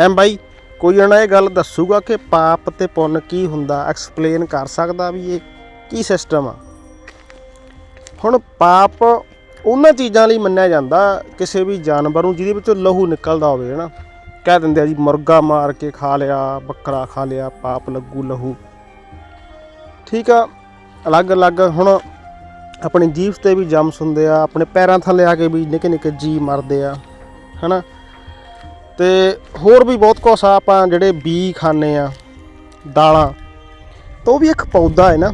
M ਬਾਈ, ਕੋਈ ਜਣਾ ਇਹ ਗੱਲ ਦੱਸੂਗਾ ਕਿ ਪਾਪ ਤੇ ਪੁੰਨ ਕੀ ਹੁੰਦਾ ਐਕਸਪਲੇਨ ਕਰ ਸਕਦਾ ਵੀ ਇਹ ਕੀ ਸਿਸਟਮ ਆ। ਹੁਣ ਪਾਪ ਉਹਨਾਂ ਚੀਜ਼ਾਂ ਲਈ ਮੰਨਿਆ ਜਾਂਦਾ, ਕਿਸੇ ਵੀ ਜਾਨਵਰ ਨੂੰ ਜਿਹਦੇ ਵਿੱਚੋਂ ਲਹੂ ਨਿਕਲਦਾ ਹੋਵੇ ਹਨਾ ਕਹਿ ਦਿੰਦੇ ਆ ਜੀ, ਮੁਰਗਾ ਮਾਰ ਕੇ ਖਾ ਲਿਆ, ਬੱਕਰਾ ਖਾ ਲਿਆ, ਪਾਪ ਲੱਗੂ ਲਹੂ। ਠੀਕ ਆ, ਅਲੱਗ-ਅਲੱਗ ਹੁਣ ਆਪਣੀ ਜੀਭ ਤੇ ਵੀ ਜਮਸ ਹੁੰਦੇ ਆ, ਆਪਣੇ ਪੈਰਾਂ ਥੱਲੇ ਆ ਕੇ ਵੀ ਨਿੱਕੇ ਨਿੱਕੇ ਜੀ ਮਰਦੇ ਆ ਹਨਾ ਤੇ ਹੋਰ ਵੀ ਬਹੁਤ ਕੁਛ ਆ, ਆਪਾਂ ਜਿਹੜੇ ਬੀ ਖਾਂਦੇ ਆ, ਦਾਲਾਂ, ਤਾਂ ਉਹ ਵੀ ਇੱਕ ਪੌਦਾ ਹੈ ਨਾ।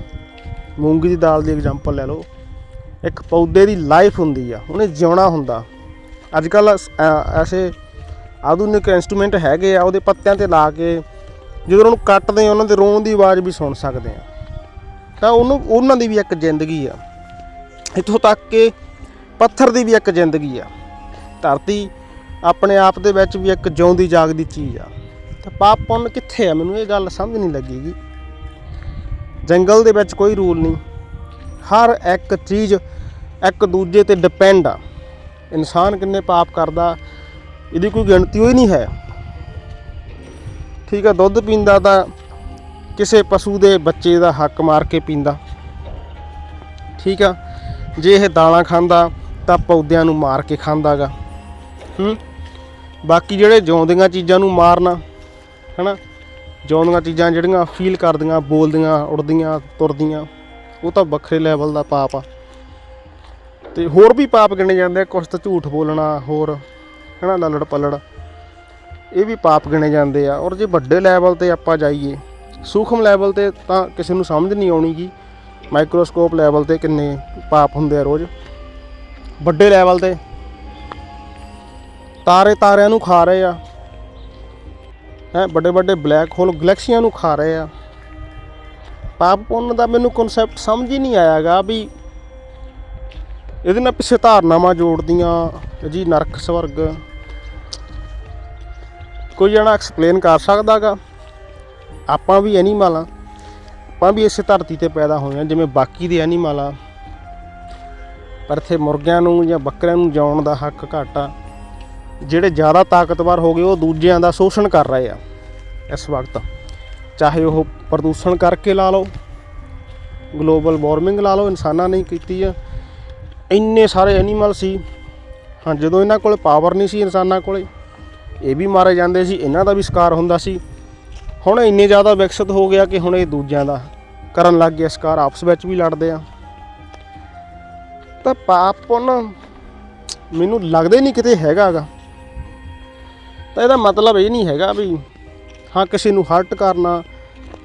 ਮੂੰਗੀ ਦੀ ਦਾਲ ਦੀ ਐਗਜ਼ਾਮਪਲ ਲੈ ਲਓ। ਇੱਕ ਪੌਦੇ ਦੀ ਲਾਈਫ ਹੁੰਦੀ ਆ, ਉਹਨੇ ਜਿਉਣਾ ਹੁੰਦਾ। ਅੱਜ ਕੱਲ ਐਸੇ ਆਧੁਨਿਕ ਇਨਸਟਰੂਮੈਂਟ ਹੈਗੇ ਆ, ਉਹਦੇ ਪੱਤਿਆਂ ਤੇ ਲਾ ਕੇ ਜਦੋਂ ਉਹਨੂੰ ਕੱਟਦੇ ਆ, ਉਹਨਾਂ ਦੇ ਰੋਣ ਦੀ ਆਵਾਜ਼ ਵੀ ਸੁਣ ਸਕਦੇ ਆ। ਤਾਂ ਉਹਨੂੰ, ਉਹਨਾਂ ਦੀ ਵੀ ਇੱਕ ਜ਼ਿੰਦਗੀ ਆ। ਇੱਥੋਂ ਤੱਕ ਕਿ ਪੱਥਰ ਦੀ ਵੀ ਇੱਕ ਜ਼ਿੰਦਗੀ ਆ। ਧਰਤੀ ਆਪਣੇ ਆਪ ਦੇ ਵਿੱਚ ਵੀ ਇੱਕ ਜਿਉਂਦੀ ਜਾਗਦੀ ਚੀਜ਼ ਆ। ਤਾਂ ਪਾਪ ਪੁੰਨ ਕਿੱਥੇ ਆ? ਮੈਨੂੰ ਇਹ ਗੱਲ ਸਮਝ ਨਹੀਂ ਲੱਗੀਗੀ। ਜੰਗਲ ਦੇ ਵਿੱਚ ਕੋਈ ਰੂਲ ਨਹੀਂ। ਹਰ ਇੱਕ ਚੀਜ਼ ਇੱਕ ਦੂਜੇ ਤੇ ਡਿਪੈਂਡ ਆ। ਇਨਸਾਨ ਕਿੰਨੇ ਪਾਪ ਕਰਦਾ, ਇਹਦੀ ਕੋਈ ਗਿਣਤੀ ਹੋਈ ਨਹੀਂ ਹੈ। ਠੀਕ ਆ, ਦੁੱਧ ਪੀਂਦਾ ਤਾਂ ਕਿਸੇ ਪਸ਼ੂ ਦੇ ਬੱਚੇ ਦਾ ਹੱਕ ਮਾਰ ਕੇ ਪੀਂਦਾ। ਠੀਕ ਆ, ਜੇ ਇਹ ਦਾਲਾਂ ਖਾਂਦਾ ਤਾਂ ਪੌਦਿਆਂ ਨੂੰ ਮਾਰ ਕੇ ਖਾਂਦਾਗਾ। ਹੂੰ? ਬਾਕੀ ਜਿਹੜੇ ਜਿਉਂਦੀਆਂ ਚੀਜ਼ਾਂ ਨੂੰ ਮਾਰਨਾ, ਹਨਾ? ਜਿਉਂਦੀਆਂ ਚੀਜ਼ਾਂ ਜਿਹੜੀਆਂ ਫੀਲ ਕਰਦੀਆਂ, ਬੋਲਦੀਆਂ, ਉੜਦੀਆਂ, ਤੁਰਦੀਆਂ, ਉਹ ਤਾਂ ਵੱਖਰੇ ਲੈਵਲ ਦਾ ਪਾਪ ਆ। ਤੇ ਹੋਰ ਵੀ ਪਾਪ ਗਿਣੇ ਜਾਂਦੇ ਆ, ਕੁਛ ਤਾਂ ਝੂਠ ਬੋਲਣਾ, ਹੋਰ, ਹਨਾ, ਲੱਲੜ ਪਲੜ। ਇਹ ਵੀ ਪਾਪ ਗਿਣੇ ਜਾਂਦੇ ਆ। ਔਰ ਜੇ ਵੱਡੇ ਲੈਵਲ ਤੇ ਆਪਾਂ ਜਾਈਏ, ਸੂਖਮ ਲੈਵਲ ਤੇ ਤਾਂ ਕਿਸੇ ਨੂੰ ਸਮਝ ਨਹੀਂ ਆਉਣੀ ਕਿ ਮਾਈਕਰੋਸਕੋਪ ਲੈਵਲ ਤੇ ਕਿੰਨੇ ਪਾਪ ਹੁੰਦੇ ਆ ਰੋਜ਼। ਵੱਡੇ ਲੈਵਲ ਤੇ ਤਾਰੇ ਤਾਰਿਆਂ ਨੂੰ ਖਾ ਰਹੇ ਆ। ਹੈ, ਵੱਡੇ ਵੱਡੇ ਬਲੈਕ ਹੋਲ ਗਲੈਕਸੀਆਂ ਨੂੰ ਖਾ ਰਹੇ ਆ। ਪਾਪ ਪੁੰਨ ਦਾ ਮੈਨੂੰ ਕਨਸੈਪਟ ਸਮਝ ਹੀ ਨਹੀਂ ਆਇਆਗਾ ਵੀ ਇਹਦੇ ਨਾਲ ਪਿੱਛੇ ਧਾਰਨਾਵਾਂ ਜੋੜਦੀਆਂ, ਜੀ ਨਰਕ ਸਵਰਗ। ਕੋਈ ਜਣਾ ਐਕਸਪਲੇਨ ਕਰ ਸਕਦਾਗਾ? ਆਪਾਂ ਵੀ ਐਨੀਮਲ ਆ। ਆਪਾਂ ਵੀ ਇਸੇ ਧਰਤੀ ਤੇ ਪੈਦਾ ਹੋਏ ਆ, ਜਿਵੇਂ ਬਾਕੀ ਦੇ ਐਨੀਮਲ ਆ। ਪਰ ਇੱਥੇ ਮੁਰਗਿਆਂ ਨੂੰ ਜਾਂ ਬੱਕਰਿਆਂ ਨੂੰ ਜਿਉਣ ਦਾ ਹੱਕ ਘੱਟ ਆ। ਜਿਹੜੇ ਜ਼ਿਆਦਾ ਤਾਕਤਵਰ ਹੋ ਗਏ, ਉਹ ਦੂਜਿਆਂ ਦਾ ਸ਼ੋਸ਼ਣ ਕਰ ਰਹੇ ਆ। ਇਸ ਵਕਤ ਚਾਹੇ ਉਹ ਪ੍ਰਦੂਸ਼ਣ ਕਰਕੇ ਲਾ ਲਓ ਗਲੋਬਲ ਵਾਰਮਿੰਗ ਲਾ ਲਓ, ਇਨਸਾਨਾਂ ਨੇ ਕੀਤੀ ਆ। ਇੰਨੇ ਸਾਰੇ ਐਨੀਮਲ ਸੀ। ਹਾਂ, ਜਦੋਂ ਇਹਨਾਂ ਕੋਲ ਪਾਵਰ ਨਹੀਂ ਸੀ ਇਨਸਾਨਾਂ ਕੋਲੇ, ਇਹ ਵੀ ਮਾਰੇ ਜਾਂਦੇ ਸੀ, ਇਹਨਾਂ ਦਾ ਵੀ ਸ਼ਿਕਾਰ ਹੁੰਦਾ ਸੀ। ਹੁਣ ਇੰਨੇ ਜ਼ਿਆਦਾ ਵਿਕਸਿਤ ਹੋ ਗਿਆ ਕਿ ਹੁਣ ਇਹ ਦੂਜਿਆਂ ਦਾ ਕਰਨ ਲੱਗ ਗਿਆ ਸ਼ਿਕਾਰ, ਆਪਸ ਵਿੱਚ ਵੀ ਲੜਦੇ ਆ। ਤਾਂ ਪਾਪ ਪੁੰਨ ਮੈਨੂੰ ਲੱਗਦੇ ਨਹੀਂ ਕਿਤੇ ਹੈਗਾਗਾ। ਤਾਂ ਇਹਦਾ ਮਤਲਬ ਇਹ ਨਹੀਂ ਹੈਗਾ ਵੀ ਹਾਂ, ਕਿਸੇ ਨੂੰ ਹਰਟ ਕਰਨਾ,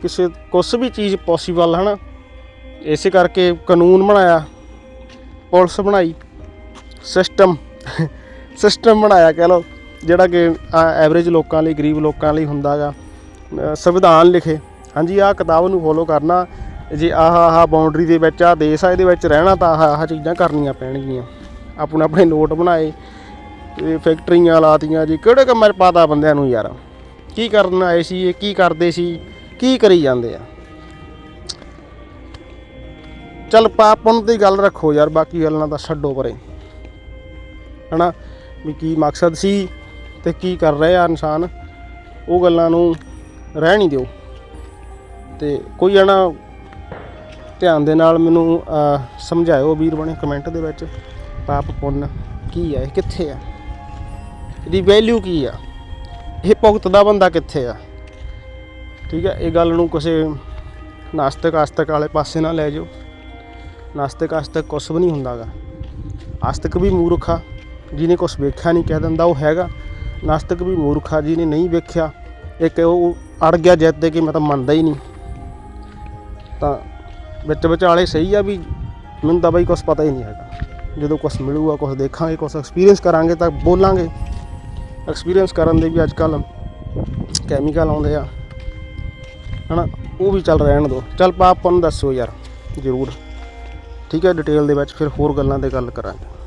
ਕਿਸੇ ਕੁਛ ਵੀ ਚੀਜ਼ ਪੋਸੀਬਲ ਹੈ ਨਾ ਇਸੇ ਕਰਕੇ ਕਾਨੂੰਨ ਬਣਾਇਆ, ਪੁਲਿਸ ਬਣਾਈ ਸਿਸਟਮ ਸਿਸਟਮ ਬਣਾਇਆ ਕਹਿ ਲਓ, ਜਿਹੜਾ ਕਿ ਐਵਰੇਜ ਲੋਕਾਂ ਲਈ, ਗਰੀਬ ਲੋਕਾਂ ਲਈ ਹੁੰਦਾਗਾ ਸੰਵਿਧਾਨ ਲਿਖੇ। ਹਾਂਜੀ, ਆਹ ਕਿਤਾਬ ਨੂੰ ਫੋਲੋ ਕਰਨਾ, ਜੇ ਆਹ ਆਹ ਬਾਉਂਡਰੀ ਦੇ ਵਿੱਚ ਆ ਦੇਸ਼ ਆ, ਇਹਦੇ ਵਿੱਚ ਰਹਿਣਾ ਤਾਂ ਆਹ ਆਹ ਚੀਜ਼ਾਂ ਕਰਨੀਆਂ ਪੈਣਗੀਆਂ। ਆਪਣੇ ਆਪਣੇ ਨੋਟ ਬਣਾਏ ਤੇ ਫੈਕਟਰੀਆਂ ਲਾਤੀਆਂ ਜੀ, ਕਿਹੜੇ ਕੰਮਾਂ 'ਚ ਪਾਤਾ ਬੰਦਿਆਂ ਨੂੰ ਯਾਰ? ਕੀ ਕਰਨ ਆਏ ਸੀ, ਇਹ ਕੀ ਕਰਦੇ ਸੀ, ਕੀ ਕਰੀ ਜਾਂਦੇ ਆ? ਚੱਲ ਪਾਪ ਪਾਪਨ ਦੀ ਗੱਲ ਰੱਖੋ ਯਾਰ, ਬਾਕੀ ਗੱਲਾਂ ਤਾਂ ਛੱਡੋ ਪਰੇ। ਹਨਾ? ਵੀ ਕੀ ਮਕਸਦ ਸੀ ਤੇ ਕੀ ਕਰ ਰਹੇ ਆ ਇਨਸਾਨ, ਉਹ ਗੱਲਾਂ ਨੂੰ ਰਹਿ ਨਹੀਂ ਦਿਓ। ਤੇ ਕੋਈ ਜਣਾ ਧਿਆਨ ਦੇ ਨਾਲ ਮੈਨੂੰ ਸਮਝਾਇਓ ਵੀਰ ਬਣੇ ਕਮੈਂਟ ਦੇ ਵਿੱਚ ਪਾਪ ਪੁੰਨ ਕੀ ਹੈ ਇਹ ਕਿੱਥੇ ਆ? ਇਹਦੀ ਵੈਲਿਊ ਕੀ ਆ? ਇਹ ਭੁਗਤਦਾ ਬੰਦਾ ਕਿੱਥੇ ਆ? ਠੀਕ ਹੈ ਇਹ ਗੱਲ ਨੂੰ ਕਿਸੇ ਨਾਸਤਕ ਆਸਤਕ ਵਾਲੇ ਪਾਸੇ ਨਾ ਲੈ ਜਾਓ। ਨਾਸਤਕ ਆਸਤਕ ਕੁਛ ਵੀ ਨਹੀਂ ਹੁੰਦਾਗਾ। ਆਸਤਕ ਵੀ ਮੂਰਖ ਆ, ਜਿਹਨੇ ਕੁਛ ਵੇਖਿਆ ਨਹੀਂ, ਕਹਿ ਦਿੰਦਾ ਉਹ ਹੈਗਾ। ਨਾਸਤਕ ਵੀ ਮੂਰਖ ਆ, ਜਿਹਨੇ ਨਹੀਂ ਵੇਖਿਆ, ਇੱਕ ਉਹ ਅੜ ਗਿਆ ਜਿੱਤ ਦੇ ਕਿ ਮੈਂ ਤਾਂ ਮੰਨਦਾ ਹੀ ਨਹੀਂ। ਤਾਂ ਵਿੱਚ ਵਿਚਾਲੇ ਸਹੀ ਆ ਵੀ ਮੈਨੂੰ ਤਾਂ ਬਈ ਕੁਛ ਪਤਾ ਹੀ ਨਹੀਂ ਹੈਗਾ। ਜਦੋਂ ਕੁਛ ਮਿਲੂਗਾ, ਕੁਛ ਦੇਖਾਂਗੇ, ਕੁਛ ਐਕਸਪੀਰੀਅੰਸ ਕਰਾਂਗੇ ਤਾਂ ਬੋਲਾਂਗੇ। ਐਕਸਪੀਰੀਅੰਸ ਕਰਨ ਦੇ ਵੀ ਅੱਜ ਕੱਲ ਕੈਮੀਕਲ ਆਉਂਦੇ ਆ। ਹਨਾ, ਉਹ ਵੀ ਚੱਲ ਰਹਿਣ ਦੋ ਚੱਲ ਨੂੰ ਦੱਸੋ ਯਾਰ, ਜ਼ਰੂਰ। ਠੀਕ ਹੈ ਡਿਟੇਲ ਦੇ ਵਿੱਚ ਫਿਰ ਹੋਰ ਗੱਲਾਂ ਤੇ ਗੱਲ ਕਰਾਂਗੇ।